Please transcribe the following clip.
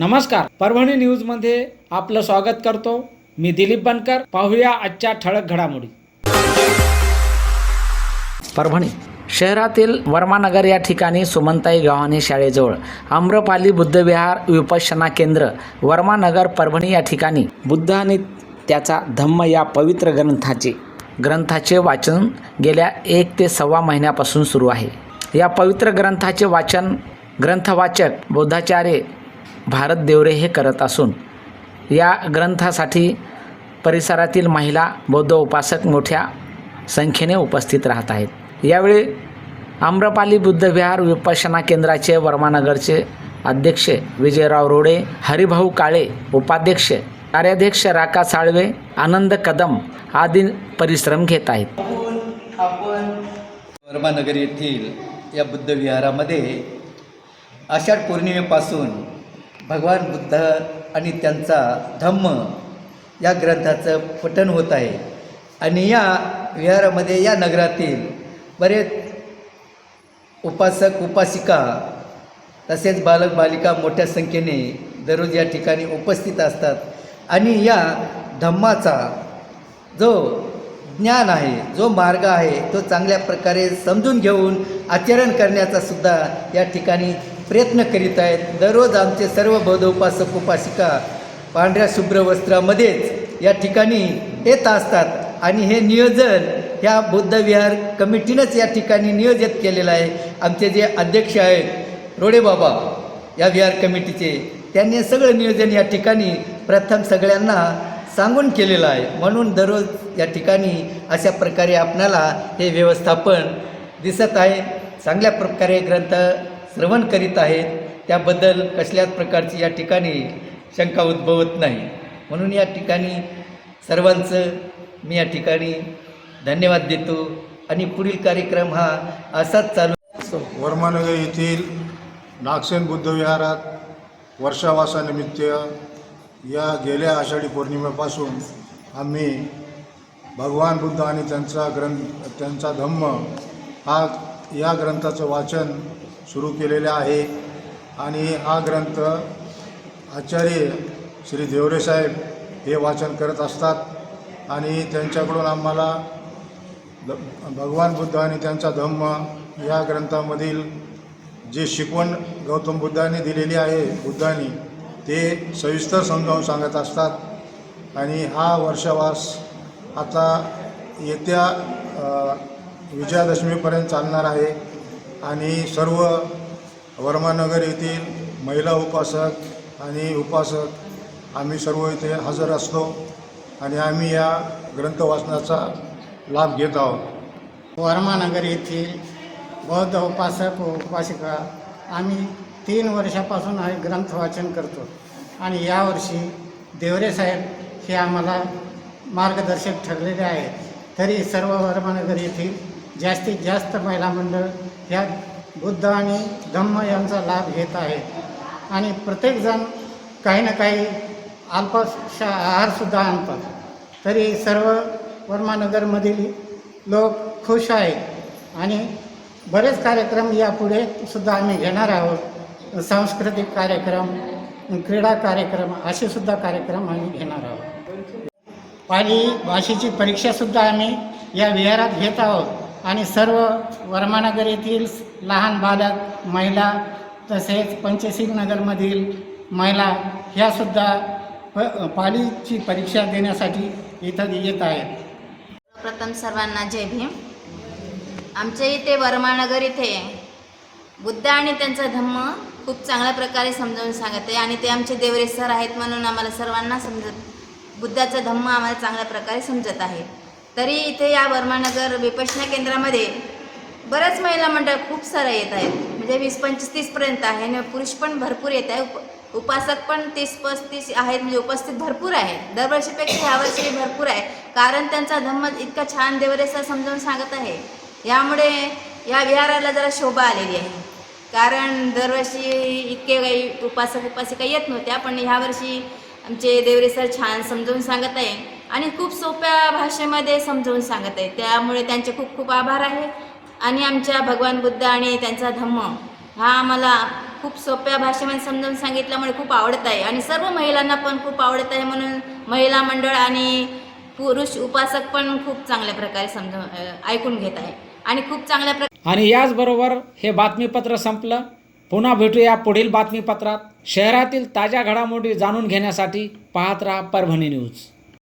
नमस्कार. परभणी न्यूजमध्ये आपलं स्वागत करतो. मी दिलीप बनकर. पाहूया आजच्या ठळक घडामोडी. परभणी शहरातील वर्मानगर या ठिकाणी सुमंताई गव्हाणे शाळेजवळ आम्रपाली बुद्धविहार विपश्यना केंद्र वर्मानगर परभणी या ठिकाणी बुद्ध आणि त्याचा धम्म या पवित्र ग्रंथाचे ग्रंथाचे वाचन गेल्या एक ते सव्वा महिन्यापासून सुरू आहे. या पवित्र ग्रंथाचे वाचन ग्रंथवाचक बौद्धाचार्य भारत देवरे हे करत असून या ग्रंथासाठी परिसरातील महिला बौद्ध उपासक मोठ्या संख्येने उपस्थित राहत आहेत. यावेळी आम्रपाली बुद्धविहार विपश्यना केंद्राचे वर्मानगरचे अध्यक्ष विजयराव रोडे हरिभाऊ काळे उपाध्यक्ष कार्याध्यक्ष राका साळवे आनंद कदम आदी परिश्रम घेत आहेत. वर्मानगर येथील या बुद्धविहारामध्ये आषाढ पौर्णिमेपासून भगवान बुद्ध आणि त्यांचा धम्म या ग्रंथाचं पठण होत आहे. आणि या विहारामध्ये या नगरातील बरेच उपासक उपासिका तसेच बालक बालिका मोठ्या संख्येने दररोज या ठिकाणी उपस्थित असतात. आणि या धम्माचा जो ज्ञान आहे जो मार्ग आहे तो चांगल्या प्रकारे समजून घेऊन आचरण करण्याचा सुद्धा या ठिकाणी प्रयत्न करीत आहेत. दररोज आमचे सर्व बौद्ध उपासक उपासिका पांढऱ्या शुभ्र वस्त्रामध्येच या ठिकाणी येत असतात. आणि हे नियोजन ह्या बुद्धविहार कमिटीनंच या ठिकाणी नियोजित केलेलं आहे. आमचे जे अध्यक्ष आहेत रोडे बाबा या विहार कमिटीचे त्यांनी सगळं नियोजन या ठिकाणी प्रथम सगळ्यांना सांगून केलेलं आहे. म्हणून दररोज या ठिकाणी अशा प्रकारे आपणाला हे व्यवस्थापन दिसत आहे. चांगल्या प्रकारे ग्रंथ श्रवण करीत आहेत त्याबद्दल कसल्याच प्रकारची या ठिकाणी शंका उद्भवत नाही. म्हणून या ठिकाणी सर्वांचं मी या ठिकाणी धन्यवाद देतो आणि पुढील कार्यक्रम हा असाच चालू वर्मानगर येथील नागसेन बुद्धविहारात वर्षावासानिमित्त या गेल्या आषाढी पौर्णिमेपासून आम्ही भगवान बुद्ध आणि त्यांचा ग्रंथ त्यांचा धम्म हा या ग्रंथाचं वाचन सुरू केलेले आहे. आणि हा ग्रंथ आचार्य श्री देवरे साहेब हे वाचन करत असतात. आणि त्यांच्याकडून आम्हाला द भगवान बुद्ध आणि त्यांचा धम्म या ग्रंथामधील जे शिकवण गौतम बुद्धाने दिलेली आहे बुद्धाने ते सविस्तर समजावून सांगत असतात. आणि हा वर्षावास आता येत्या विजयादशमीपर्यंत चालणार आहे. आणि सर्व वर्मानगर येथील महिला उपासक आणि उपासक आम्ही सर्व इथे हजर असतो आणि आम्ही या ग्रंथ वाचनाचा लाभ घेत आहोत. वर्मानगर येथील बौद्ध उपासक व उपासिका आम्ही तीन वर्षापासून हे ग्रंथ वाचन करतो आणि यावर्षी देवरे साहेब हे आम्हाला मार्गदर्शक ठरलेले आहेत. तरी सर्व वर्मानगर येथील जास्तीत जास्त महिला मंडळ ह्या बुद्ध आणि धम्म यांचा लाभ घेत आहेत आणि प्रत्येकजण काही ना काही अल्पशा आहारसुद्धा आणतात. तरी सर्व वर्मानगरमधील लोक खुश आहेत. आणि बरेच कार्यक्रम यापुढे सुद्धा आम्ही घेणार आहोत. सांस्कृतिक कार्यक्रम क्रीडा कार्यक्रम असे सुद्धा कार्यक्रम आम्ही घेणार आहोत. पाली भाषेची परीक्षासुद्धा आम्ही या विहारात घेत आहोत. आणि सर्व वर्मानगर येथील लहान बालक महिला तसेच पंचशील नगरमधील महिला ह्यासुद्धा प पालीची परीक्षा देण्यासाठी इथं येत आहेत. प्रथम सर्वांना जय भीम. आमच्या इथे वर्मानगर इथे बुद्ध आणि त्यांचा धम्म खूप चांगल्या प्रकारे समजावून सांगत आहे आणि ते आमचे देवरे सर आहेत म्हणून आम्हाला सर्वांना समजत बुद्धाचा धम्म आम्हाला चांगल्या प्रकारे समजत आहे. तरी इथे या वर्मानगर विपश्यना केंद्रामध्ये बऱ्याच महिला मंडळ खूप सारं येत आहेत. म्हणजे वीस पंचवीस तीसपर्यंत आहे. आणि पुरुष पण भरपूर येत आहे. उप उपासक पण तीस पस्तीस आहेत. म्हणजे उपस्थित भरपूर आहे. दरवर्षीपेक्षा ह्यावर्षी भरपूर आहे. कारण त्यांचा धम्म इतका छान देवरेसर समजावून सांगत आहे. यामुळे या विहाराला जरा शोभा आलेली आहे. कारण दरवर्षी इतके काही उपासक उपासिका येत नव्हत्या. पण ह्यावर्षी आमचे देवरे सर छान समजावून सांगत आहे. आणि खूप सोप्या भाषेमध्ये समजावून सांगत आहे. त्यामुळे त्यांचे खूप खूप आभार आहे. आणि आमच्या भगवान बुद्ध आणि त्यांचा धम्म हा आम्हाला खूप सोप्या भाषेमध्ये समजावून सांगितल्यामुळे खूप आवडत आहे. आणि सर्व महिलांना पण खूप आवडत आहे म्हणून महिला मंडळ आणि पुरुष उपासक पण खूप चांगल्या प्रकारे समजावून ऐकून घेत आहे. आणि खूप चांगल्या प्रकारे आणि याचबरोबर हे बातमीपत्र संपलं. पुन्हा भेटूया पुढील बातमीपत्रात. शहरातील ताज्या घडामोडी जाणून घेण्यासाठी पाहत राहा परभणी न्यूज.